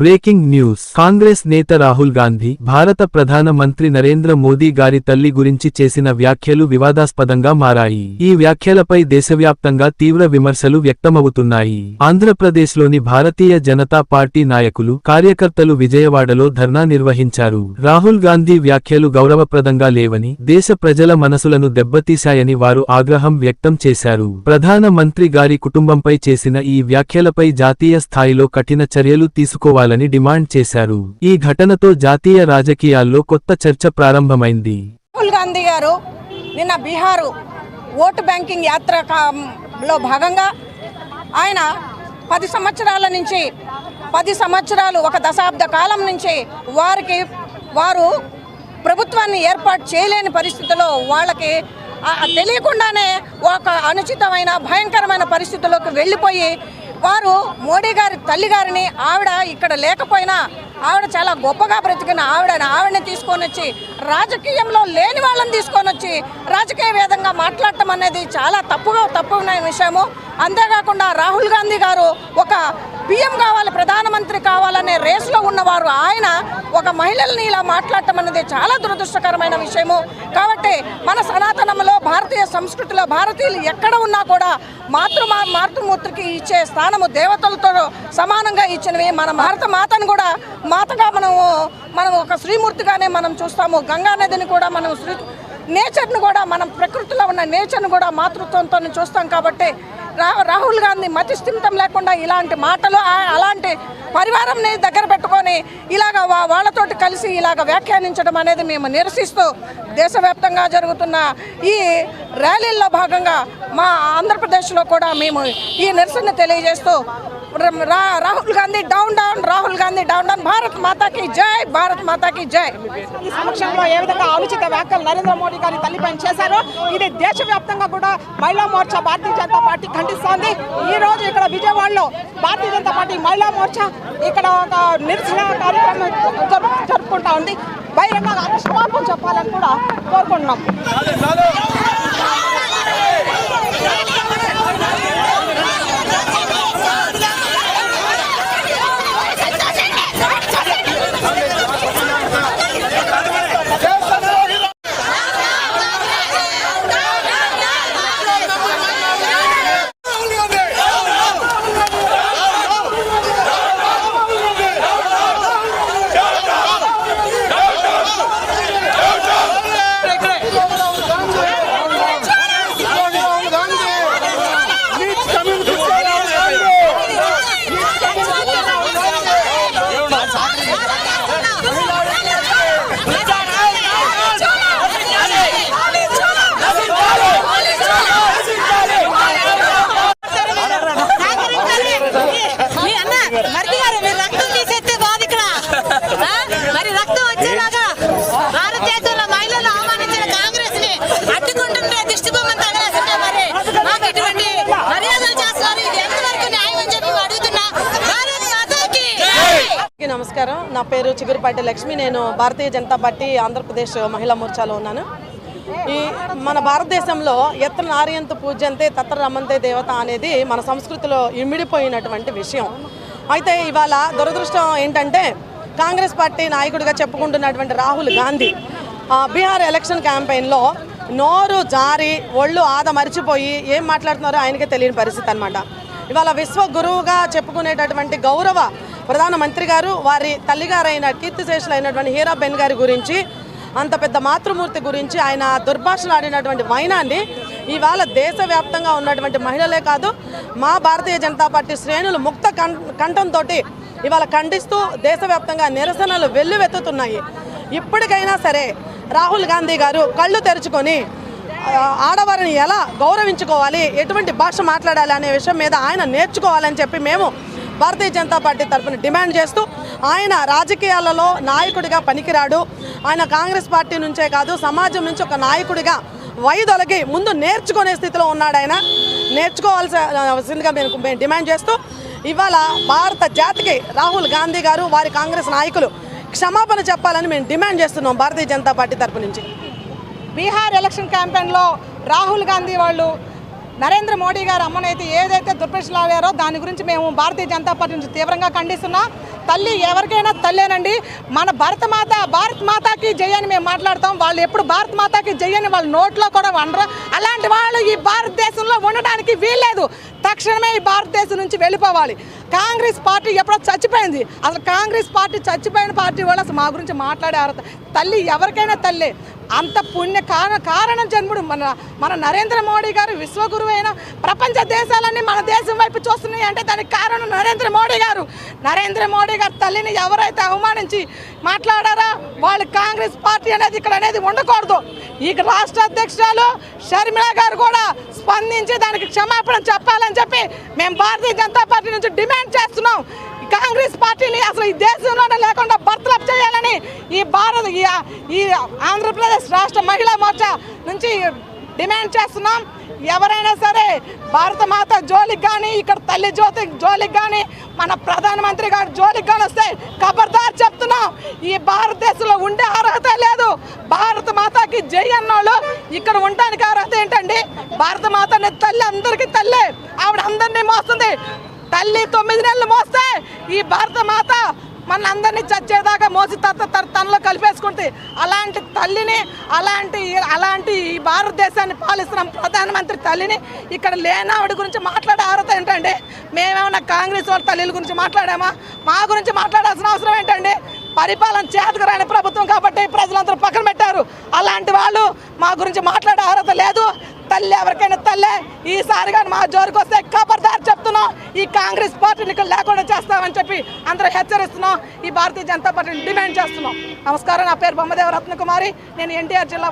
Breaking news. Congress నేత రాహుల్ గాంధీ భారత ప్రధాన మంత్రి నరేంద్ర మోదీ గారి తల్లి గురించి చేసిన వ్యాఖ్యలు వివాదాస్పదంగా మారాయి. ఈ వ్యాఖ్యలపై దేశవ్యాప్తంగా తీవ్ర విమర్శలు వ్యక్తమవుతున్నాయి. ఆంధ్రప్రదేశ్లోని భారతీయ జనతా పార్టీ నాయకులు కార్యకర్తలు విజయవాడలో ధర్నా నిర్వహించారు. రాహుల్ గాంధీ వ్యాఖ్యలు గౌరవప్రదంగా లేవని దేశ ప్రజల మనసులను దెబ్బతీశాయని వారు ఆగ్రహం వ్యక్తం చేశారు. ప్రధాన మంత్రి గారి కుటుంబంపై చేసిన ఈ వ్యాఖ్యలపై జాతీయ స్థాయిలో కఠిన చర్యలు తీసుకోవాలి చేయాలని డిమాండ్ చేశారు. ఈ ఘటనతో జాతీయ రాజకీయాల్లో కొత్త చర్చ ప్రారంభమైంది. రాహుల్ గాంధీ గారు నిన్న బీహారు ఓటు బ్యాంకింగ్ యాత్ర భాగంగా ఆయన పది సంవత్సరాల నుంచి పది సంవత్సరాలు ఒక దశాబ్ద కాలం నుంచి వారికి వారు ప్రభుత్వాన్ని ఏర్పాటు చేయలేని పరిస్థితిలో వాళ్ళకి తెలియకుండానే ఒక అనుచితమైన భయంకరమైన పరిస్థితుల్లోకి వెళ్ళిపోయి వారు మోడీ గారి తల్లి గారిని ఆవిడ ఇక్కడ లేకపోయినా ఆవిడ చాలా గొప్పగా బ్రతికిన ఆవిడని ఆవిడని తీసుకొని వచ్చి రాజకీయంలో లేని వాళ్ళని తీసుకొని వచ్చి రాజకీయ వేదంగా మాట్లాడటం అనేది చాలా తప్పుగా తప్పున్న విషయము. అంతేకాకుండా రాహుల్ గాంధీ గారు ఒక పిఎం కావాలి ప్రధానమంత్రి కావాలనే రేసులో ఉన్నవారు. ఆయన ఒక మహిళల్ని ఇలా మాట్లాడటం అనేది చాలా దురదృష్టకరమైన విషయము. కాబట్టి మన సనాతనంలో భారతీయ సంస్కృతిలో భారతీయులు ఎక్కడ ఉన్నా కూడా మాతృ మాతృమూర్తికి ఇచ్చే స్థానము దేవతలతో సమానంగా ఇచ్చినవి మన భారత మాతను కూడా మాతగా మనము మనం ఒక శ్రీమూర్తిగానే మనం చూస్తాము. గంగా నదిని కూడా మనం శ్రీ నేచర్ను కూడా మనం ప్రకృతిలో ఉన్న నేచర్ను కూడా మాతృత్వంతో చూస్తాం. కాబట్టి రాహుల్ గాంధీ మతి స్థిమితం లేకుండా ఇలాంటి మాటలు అలాంటి పరివారంని దగ్గర పెట్టుకొని ఇలాగ వా- వాళ్ళతోటి కలిసి ఇలాగ వ్యాఖ్యానించడం అనేది మేము నిరసిస్తూ దేశవ్యాప్తంగా జరుగుతున్న ఈ ర్యాలీల్లో భాగంగా మా ఆంధ్రప్రదేశ్లో కూడా మేము ఈ నిరసన తెలియజేస్తూ Rahul Gandhi down down Rahul Gandhi down down Bharat మాతాకి జై భారత్ మాతాకి జై. ఈ సమక్షంలో ఏ విధంగా అనుచిత వ్యాఖ్యలు నరేంద్ర మోడీ గారి తల్లిపైన చేశారో ఇది దేశవ్యాప్తంగా కూడా మహిళా మోర్చా భారతీయ జనతా పార్టీ ఖండిస్తోంది. ఈ రోజు ఇక్కడ విజయవాడలో భారతీయ జనతా పార్టీ మహిళా మోర్చా ఇక్కడ ఒక నిరసన కార్యక్రమం జరుపు- జరుపుకుంటా ఉంది. బహిరంగ క్షమాపణ చెప్పాలని కూడా కోరుకుంటున్నాం. మరిది గారు మీరు రక్తం తీసేస్తే బాధ ఇక్కడ. మరి రక్తం వచ్చేలాగా భారతదేశంలో మహిళలు అవమానించిన కాంగ్రెస్ని అడ్డుకుంటుంటే దిష్టి బొమ్మను తగలేస్తుంటే మరి. మాకు ఇటువంటి మర్యాదలు చేస్తున్నారు. ఇది ఎంతవరకు న్యాయం అని చెప్పి అడుగుతున్నా. నమస్కారం. నా పేరు చిగురుపాటి లక్ష్మి. నేను భారతీయ జనతా పార్టీ ఆంధ్రప్రదేశ్ మహిళా మోర్చాలో ఉన్నాను. ఈ మన భారతదేశంలో ఎత్ర నార్యంత పూజ్యంతే తత్ర రమంతే దేవత అనేది మన సంస్కృతిలో ఇమిడిపోయినటువంటి విషయం. అయితే ఇవాళ దురదృష్టం ఏంటంటే కాంగ్రెస్ పార్టీ నాయకుడిగా చెప్పుకుంటున్నటువంటి రాహుల్ గాంధీ బీహార్ ఎలక్షన్ క్యాంపెయిన్లో నోరు జారి ఒళ్ళు ఆద మరిచిపోయి ఏం మాట్లాడుతున్నారో ఆయనకే తెలియని పరిస్థితి అనమాట ఇవాళ విశ్వ గురువుగా చెప్పుకునేటటువంటి గౌరవ ప్రధానమంత్రి గారు వారి తల్లిగారైన కీర్తిశేషులైనటువంటి హీరాబెన్ గారి గురించి అంత పెద్ద మాతృమూర్తి గురించి ఆయన దుర్భాషలు ఆడినటువంటి వైనాన్ని ఇవాళ దేశవ్యాప్తంగా ఉన్నటువంటి మహిళలే కాదు మా భారతీయ జనతా పార్టీ శ్రేణులు ముక్త కం కంఠంతో ఇవాళ ఖండిస్తూ దేశవ్యాప్తంగా నిరసనలు వెల్లువెత్తుతున్నాయి. ఇప్పటికైనా సరే రాహుల్ గాంధీ గారు కళ్ళు తెరుచుకొని ఆడవారిని ఎలా గౌరవించుకోవాలి ఎటువంటి భాష మాట్లాడాలి అనే విషయం మీద ఆయన నేర్చుకోవాలని చెప్పి మేము భారతీయ జనతా పార్టీ తరఫున డిమాండ్ చేస్తూ ఆయన రాజకీయాలలో నాయకుడిగా పనికిరాడు. ఆయన కాంగ్రెస్ పార్టీ నుంచే కాదు సమాజం నుంచి ఒక నాయకుడిగా వైదొలగి ముందు నేర్చుకునే స్థితిలో ఉన్నాడు ఆయన. నేర్చుకోవాల్సిందిగా మేము మేము డిమాండ్ చేస్తూ ఇవాళ భారత జాతికి రాహుల్ గాంధీ గారు వారి కాంగ్రెస్ నాయకులు క్షమాపణ చెప్పాలని మేము డిమాండ్ చేస్తున్నాం భారతీయ జనతా పార్టీ తరపు నుంచి. బీహార్ ఎలక్షన్ క్యాంపెయిన్లో రాహుల్ గాంధీ వాళ్ళు నరేంద్ర మోడీ గారు అమ్మనైతే ఏదైతే దుర్ప్రశ్నలాడారో దాని గురించి మేము భారతీయ జనతా పార్టీ నుంచి తీవ్రంగా ఖండిస్తున్నాం. తల్లి ఎవరికైనా తల్లేనండి మన భారత మాత భారత్ మాతాకి జై అని మేము మాట్లాడతాం. వాళ్ళు ఎప్పుడు భారత్ మాతాకి జై అని వాళ్ళ నోట్లో కూడా వండరు. అలాంటి వాళ్ళు ఈ భారతదేశంలో ఉండడానికి వీల్లేదు. తక్షణమే ఈ భారతదేశం నుంచి వెళ్ళిపోవాలి. కాంగ్రెస్ పార్టీ ఎప్పుడో చచ్చిపోయింది. అసలు కాంగ్రెస్ పార్టీ చచ్చిపోయిన పార్టీ వాళ్ళు అసలు మా గురించి మాట్లాడే అర్హత తల్లి ఎవరికైనా తల్లి. అంత పుణ్య కారణ కారణం జన్ముడు మన మన నరేంద్ర మోడీ గారు విశ్వగురువు అయిన ప్రపంచ దేశాలన్నీ మన దేశం వైపు చూస్తున్నాయి అంటే దానికి కారణం నరేంద్ర మోడీ గారు. నరేంద్ర మోడీ గారు తల్లిని ఎవరైతే అవమానించి మాట్లాడారా వాళ్ళు కాంగ్రెస్ పార్టీ అనేది ఇక్కడ అనేది ఉండకూడదు. ఈ రాష్ట్ర అధ్యక్షురాలు షర్మిల గారు కూడా స్పందించి దానికి క్షమాపణ చెప్పాలని చెప్పి మేము భారతీయ జనతా పార్టీ నుంచి డిమాండ్ చేస్తున్నాం. కాంగ్రెస్ పార్టీని అసలు ఈ దేశంలోనే లేకుండా బర్తలప్ చేయాలని ఈ భారత ఈ ఆంధ్రప్రదేశ్ రాష్ట్ర మహిళా మోర్చా నుంచి డిమాండ్ చేస్తున్నాం. ఎవరైనా సరే భారత మాత జోలికి కానీ ఇక్కడ తల్లి జ్యోతి జోలికి కానీ మన ప్రధానమంత్రి గారు జోలికి కానీ వస్తే ఖబర్దార్ చెప్తున్నాం. ఈ భారతదేశంలో ఉండే అర్హత లేదు. భారత మాతకి జై అన్నోళ్ళు ఇక్కడ ఉండడానికి అర్హత ఏంటండి? భారత మాత తల్లి అందరికీ తల్లే. ఆవిడ అందరినీ మోస్తుంది. తల్లి తొమ్మిది నెలలు మోస్తే ఈ భారత మాత మన అందరినీ చచ్చేదాకా మోసి తనలో కలిపేసుకుంటే అలాంటి తల్లిని అలాంటి అలాంటి ఈ భారతదేశాన్ని పాలిస్తున్న ప్రధానమంత్రి తల్లిని ఇక్కడ లేనావిడ గురించి మాట్లాడే అర్హత ఏంటండి? మేమేమన్నా కాంగ్రెస్ వాళ్ళ తల్లిల గురించి మాట్లాడామా? మా గురించి మాట్లాడాల్సిన అవసరం ఏంటండి? పరిపాలన చేతకరాని ప్రభుత్వం కాబట్టి ప్రజలందరూ పక్కన పెట్టారు. అలాంటి వాళ్ళు మా గురించి మాట్లాడే అర్హత లేదు. తల్లి ఎవరికైనా తల్లే. ఈసారి కానీ మా జోరుకు వస్తే ఖబర్దార్ చెప్తున్నాం. ఈ కాంగ్రెస్ పార్టీని ఇక్కడ లేకుండా చేస్తామని చెప్పి అందరూ హెచ్చరిస్తున్నాం. ఈ భారతీయ జనతా పార్టీని డిమాండ్ చేస్తున్నాం. నమస్కారం. నా పేరు బొమ్మదేవ రత్నకుమారి. నేను ఎన్టీఆర్ జిల్లా